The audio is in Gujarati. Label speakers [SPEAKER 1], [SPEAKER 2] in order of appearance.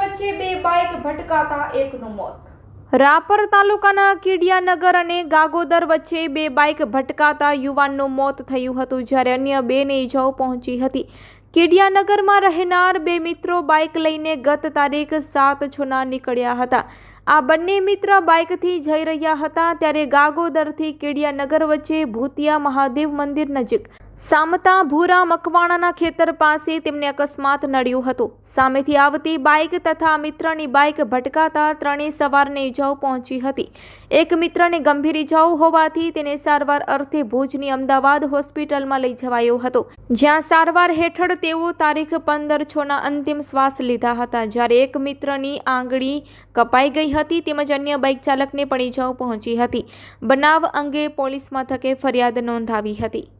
[SPEAKER 1] વચ્ચે બે બાઇક ભટકાતા એકનું મોત.
[SPEAKER 2] રાપર તાલુકાના કીડિયાનગર અને ગાગોદર વચ્ચે બે બાઇક ભટકાતા યુવાનનું મોત થયું હતું જ્યારે અન્ય બેને ઇજાઓ પહોંચી હતી. કીડિયાનગરમાં રહેનાર બે મિત્રો બાઇક લઈને ગત તારીખ સાત છના નીકળ્યા હતા. આ બંને મિત્ર બાઇકથી જઈ રહ્યા હતા ત્યારે ગાગોદરથી કીડિયાનગર વચ્ચે ભૂતિયા મહાદેવ મંદિર નજીક સામતા ભૂરા મકવાણાના ખેતર પાસે તેમને અકસ્માત નડ્યો હતો. સામેથી આવતી બાઇક તથા મિત્રની બાઇક ભટકાતા ત્રણેય સવારને ઇજાઓ પહોંચી હતી. એક મિત્રને ગંભીર ઇજાઓ હોવાથી તેને સારવાર અર્થે ભુજની અમદાવાદ હોસ્પિટલમાં લઈ જવાયો હતો. જ્યાં સારવાર હેઠળ તેઓ તારીખ પંદર છના અંતિમ શ્વાસ લીધા હતા. જ્યારે એક મિત્રની આંગળી કપાઈ ગઈ હતી તેમજ અન્ય બાઇક ચાલકને પણ ઇજાઓ પહોંચી હતી. બનાવ અંગે પોલીસ મથકે ફરિયાદ નોંધાવી હતી.